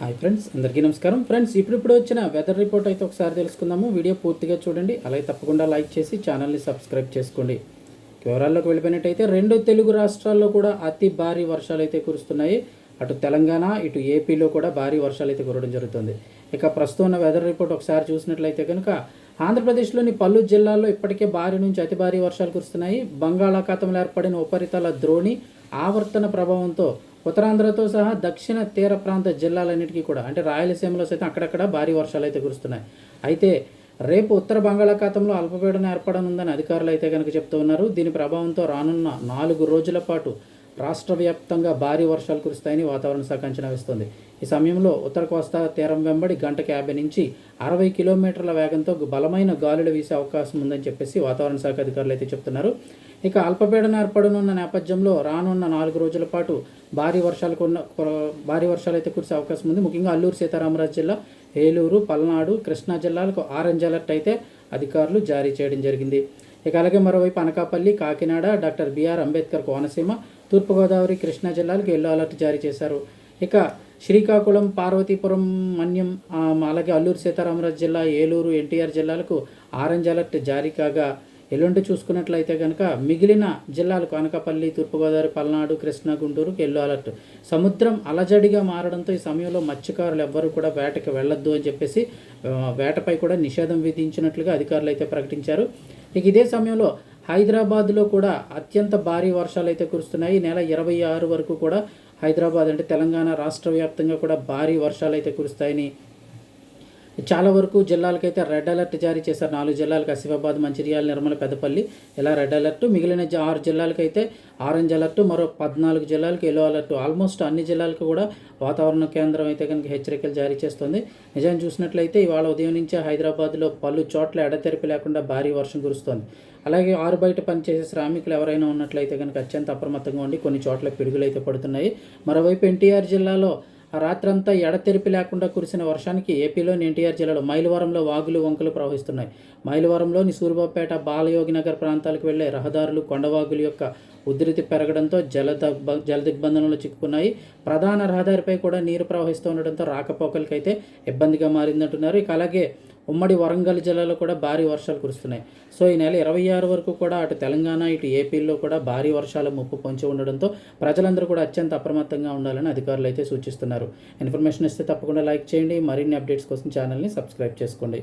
Hi friends అందరికీ నమస్కారం. Friends ఇప్పుడిప్పుడు వచ్చిన వెదర్ రిపోర్ట్ అయితే ఒకసారి తెలుసుకుందాము. వీడియో పూర్తిగా చూడండి అలాగే తప్పకుండా లైక్ చేసి ఛానల్ని సబ్స్క్రైబ్ చేసుకోండి. వివరాల్లోకి వెళ్ళిపోయినట్టయితే రెండు తెలుగు రాష్ట్రాల్లో కూడా అతి భారీ వర్షాలు అయితే కురుస్తున్నాయి. అటు తెలంగాణ ఇటు ఏపీలో కూడా భారీ వర్షాలు అయితే కురవడం జరుగుతుంది. ఇక ప్రస్తుతం ఉన్న వెదర్ రిపోర్ట్ ఒకసారి చూసినట్లయితే కనుక ఆంధ్రప్రదేశ్లోని పలు జిల్లాల్లో ఇప్పటికే భారీ నుంచి అతి భారీ వర్షాలు కురుస్తున్నాయి. బంగాళాఖాతంలో ఏర్పడిన ఉపరితల ద్రోణి ఆవర్తన ప్రభావంతో ఉత్తరాంధ్రతో సహా దక్షిణ తీర ప్రాంత జిల్లాలన్నిటికీ కూడా అంటే రాయలసీమలో సైతం అక్కడక్కడ భారీ వర్షాలు అయితే కురుస్తున్నాయి. అయితే రేపు ఉత్తర బంగాళాఖాతంలో అల్పపీడనం ఏర్పడనుందని అధికారులు అయితే కనుక చెప్తూ ఉన్నారు. దీని ప్రభావంతో రానున్న నాలుగు రోజుల పాటు రాష్ట్ర వ్యాప్తంగా భారీ వర్షాలు కురుస్తాయని వాతావరణ శాఖ అంచనా వేస్తోంది. ఈ సమయంలో ఉత్తర కోస్తా తీరం వెంబడి గంటకి యాభై నుంచి అరవై కిలోమీటర్ల వేగంతో బలమైన గాలులు వీసే అవకాశం ఉందని చెప్పేసి వాతావరణ శాఖ అధికారులు అయితే చెప్తున్నారు. ఇక అల్పపీడన ఏర్పడనున్న నేపథ్యంలో రానున్న నాలుగు రోజుల పాటు భారీ వర్షాలు కొన్న భారీ వర్షాలు అయితే కురిసే అవకాశం ఉంది. ముఖ్యంగా అల్లూరు సీతారామరాజు జిల్లా ఏలూరు పల్నాడు కృష్ణా జిల్లాలకు ఆరెంజ్ అలర్ట్ అయితే అధికారులు జారీ చేయడం జరిగింది. ఇక అలాగే మరోవైపు Anakapalli Kakinada doctor B R Ambedkar Konaseema తూర్పుగోదావరి కృష్ణా జిల్లాలకు ఎల్లో అలర్ట్ జారీ చేశారు. ఇక శ్రీకాకుళం పార్వతీపురం మన్యం అలాగే అల్లూరు సీతారామరాజు జిల్లా ఏలూరు ఎన్టీఆర్ జిల్లాలకు ఆరెంజ్ అలర్ట్ జారీ కాగా ఎల్లుండి చూసుకున్నట్లయితే కనుక మిగిలిన జిల్లాలకు అనకాపల్లి తూర్పుగోదావరి పల్నాడు కృష్ణా గుంటూరుకు ఎల్లో అలర్ట్ సముద్రం అలజడిగా మారడంతో ఈ సమయంలో మత్స్యకారులు ఎవ్వరూ కూడా వేటకి వెళ్ళొద్దు అని చెప్పేసి వేటపై కూడా నిషేధం విధించినట్లుగా అధికారులు అయితే ప్రకటించారు. ఇక ఇదే సమయంలో హైదరాబాద్లో కూడా అత్యంత భారీ వర్షాలు అయితే కురుస్తున్నాయి నెల ఇరవై ఆరు వరకు కూడా హైదరాబాద్ అంటే తెలంగాణ రాష్ట్ర వ్యాప్తంగా కూడా భారీ వర్షాలు అయితే కురుస్తాయని చాలా వరకు జిల్లాలకైతే రెడ్ అలర్ట్ జారీ చేశారు. నాలుగు జిల్లాలకు ఆసిఫాబాద్ మంచిర్యాల నిర్మల పెద్దపల్లి ఇలా రెడ్ అలర్ట్ మిగిలిన ఆరు జిల్లాలకైతే ఆరెంజ్ అలర్ట్ మరో పద్నాలుగు జిల్లాలకు ఎల్లో అలర్ట్ ఆల్మోస్ట్ అన్ని జిల్లాలకు కూడా వాతావరణ కేంద్రం అయితే కనుక హెచ్చరికలు జారీ చేస్తుంది. నిజాన్ని చూసినట్లయితే ఇవాళ ఉదయం నుంచే హైదరాబాద్లో పలు చోట్ల ఎడతెరిపి లేకుండా భారీ వర్షం కురుస్తోంది. అలాగే ఆరు బయట పనిచేసే శ్రామికులు ఎవరైనా ఉన్నట్లయితే కనుక అత్యంత అప్రమత్తంగా ఉండి కొన్ని చోట్ల పిడుగులు అయితే పడుతున్నాయి. మరోవైపు ఎన్టీఆర్ జిల్లాలో రాత్రంతా ఎడతెరిపి లేకుండా కురిసిన వర్షానికి ఏపీలోని ఎన్టీఆర్ జిల్లాలో మైలవరంలో వాగులు వంకలు ప్రవహిస్తున్నాయి. మైలవరంలోని సూర్బాపేట బాలయోగి నగర్ ప్రాంతాలకు వెళ్ళే రహదారులు కొండవాగుల యొక్క ఉధృతి పెరగడంతో జల జల దిగ్బంధనంలో చిక్కుకున్నాయి. ప్రధాన రహదారిపై కూడా నీరు ప్రవహిస్తూ ఉండడంతో రాకపోకలకైతే ఇబ్బందిగా మారిందంటున్నారు. ఇక అలాగే ఉమ్మడి వరంగల్ జిల్లాలో కూడా భారీ వర్షాలు కురుస్తున్నాయి. సో ఈ నెల ఇరవై ఆరు వరకు కూడా అటు తెలంగాణ ఇటు ఏపీలో కూడా భారీ వర్షాల ముప్పు పొంచి ఉండడంతో ప్రజలందరూ కూడా అత్యంత అప్రమత్తంగా ఉండాలని అధికారులు అయితే సూచిస్తున్నారు. ఇన్ఫర్మేషన్ ఇస్తే తప్పకుండా లైక్ చేయండి. మరిన్ని అప్డేట్స్ కోసం ఛానల్ని సబ్స్క్రైబ్ చేసుకోండి.